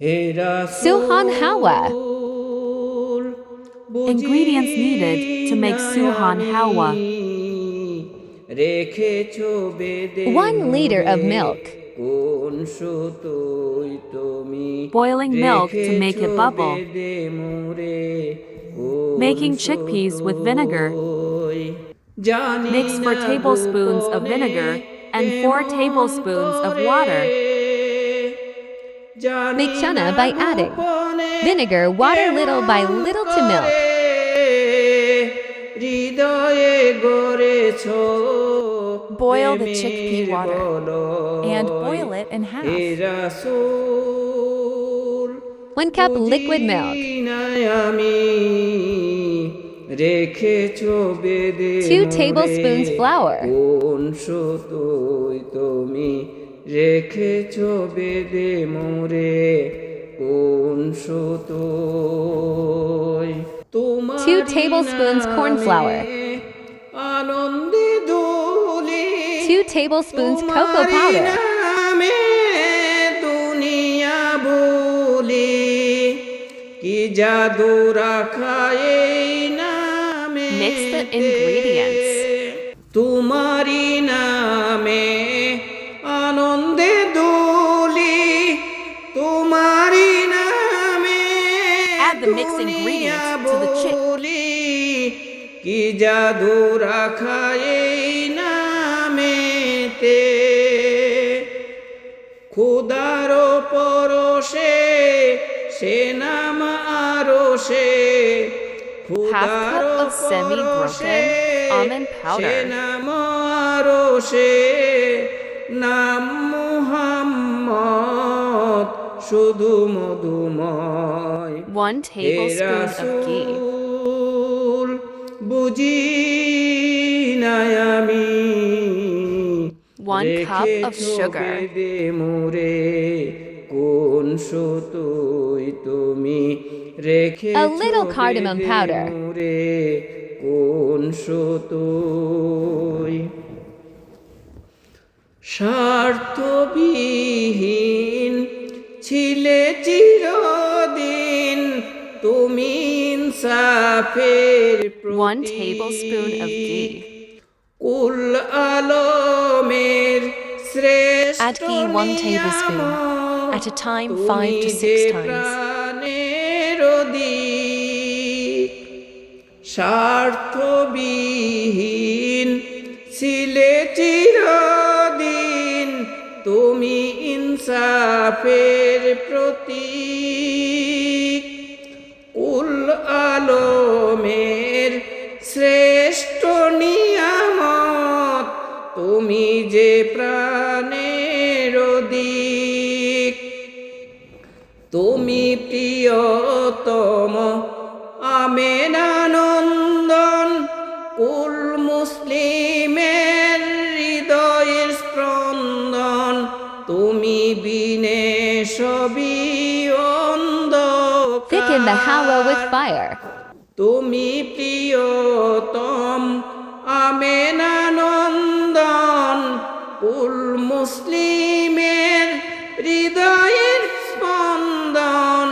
Suhan Hawa. Ingredients needed to make Suhan Hawa. 1 liter of milk. Boiling milk to make it bubble. Making chickpeas with vinegar. Mix 4 tablespoons of vinegar and 4 tablespoons of water make chana by adding vinegar, water little by little to milk. Boil the chickpea water and boil it in half. One cup liquid milk. Two tablespoons flour. রেখেছো বেদে মোরে কোন তোমার Two tablespoons corn flour. আনন্দে দোলে Two tablespoons cocoa powder. নামে দুনিয়া বলে কি জাদু রাখা এই নামে Mix the ingredients. নামে The ingredients to the chick. কি জাদু রাখা এই নামেতে খুদার পরশে সে নাম আরও সে Half cup of semi-broken almond powder. সে নাম আরও সে নাম শুধু মধুময় One tablespoon of ghee. বুঝি নাই আমি One cup of sugar. মোরে কোন সুতোই তুমি রেখেছো A little cardamom powder. মোরে কোন সুতোই স্বার্থবিহীন ছিলে চিরদিন তুমি ইনসাফের প্রতীক। টেবিলস্পুন অফ ঘি কুল আলমের শ্রেষ্ঠ add ghee 1 tablespoon at a time 5 to 6 times রদি তুমি ইনসাফের প্রতি উল আলোমের শ্রেষ্ঠ নিয়ামত তুমি যে প্রাণের সবই Thicken the halwa with fire. তুমি প্রিয়তম আমেনানন্দন কুল মুসলিমের হৃদয়ের স্পন্দন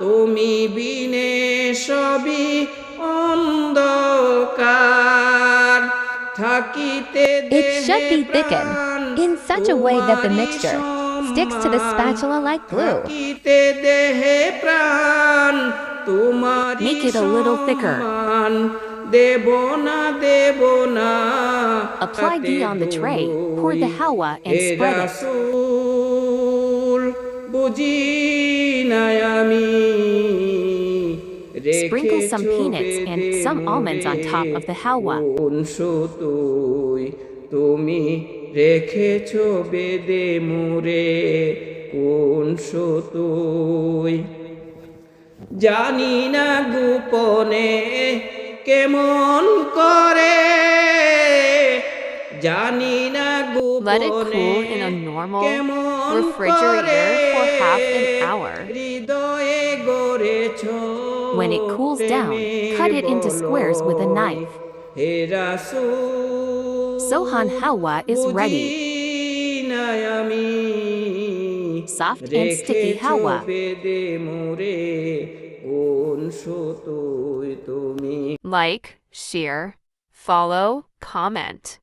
তুমি বিনে সবই অন্ধকার থাকিতে It should be thickened in such a way that the mixture sticks to the spatula like glue. Make it a little thicker. Apply ghee on the tray, pour the halwa and spread it. Sprinkle some peanuts and some almonds on top of the halwa. সুতোই বেদে মোরে কোন সুতোই জানি না গোপনে কেমন করে জানি না Let it গোপনে cool in a normal কেমন refrigerator for half an করে hour. হৃদয়ে গড়েছো When it cools down, cut it into squares with a knife. Sohan Halwa is ready. Soft and sticky halwa. Like, share, follow, comment.